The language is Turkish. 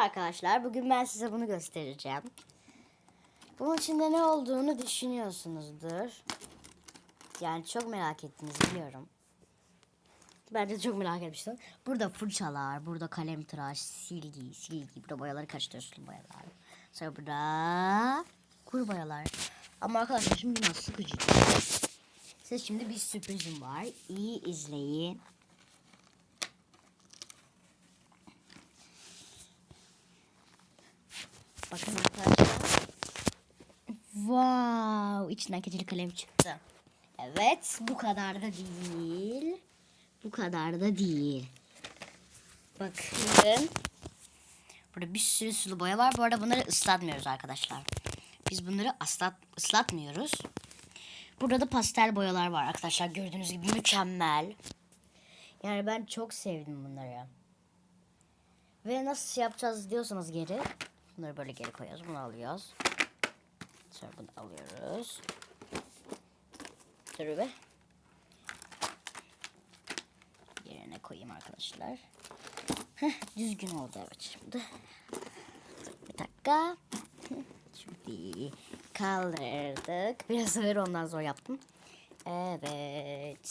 arkadaşlar bugün ben size bunu göstereceğim. Bunun içinde ne olduğunu düşünüyorsunuzdur. Yani çok merak ettiniz biliyorum. Ben de çok merak etmiştim. Burada fırçalar, burada kalem tıraş, silgi, silgi, burada boyaları karıştırıyorsun boyalar. Sonra burada kuru boyalar. Ama arkadaşlar şimdi nasıl sıkıcı. Size şimdi bir sürprizim var. İyi izleyin. Bakın arkadaşlar. Wow, içinden keçeli kalem çıktı. Evet, bu kadar da değil. Bu kadar da değil. Bakın. Burada bir sürü sulu boya var. Bu arada bunları ıslatmıyoruz arkadaşlar. Biz bunları ıslat, ıslatmıyoruz. Burada da pastel boyalar var arkadaşlar. Gördüğünüz gibi mükemmel. Yani ben çok sevdim bunları. Ve nasıl yapacağız diyorsanız geri. Bunları böyle geri koyuyoruz. Bunu alıyoruz. Sonra bunu alıyoruz. Dur be. Yerine koyayım arkadaşlar. Heh, düzgün oldu evet şimdi. Bir dakika. Şimdi kaldırdık. Biraz ağır ondan zor yaptım. Evet.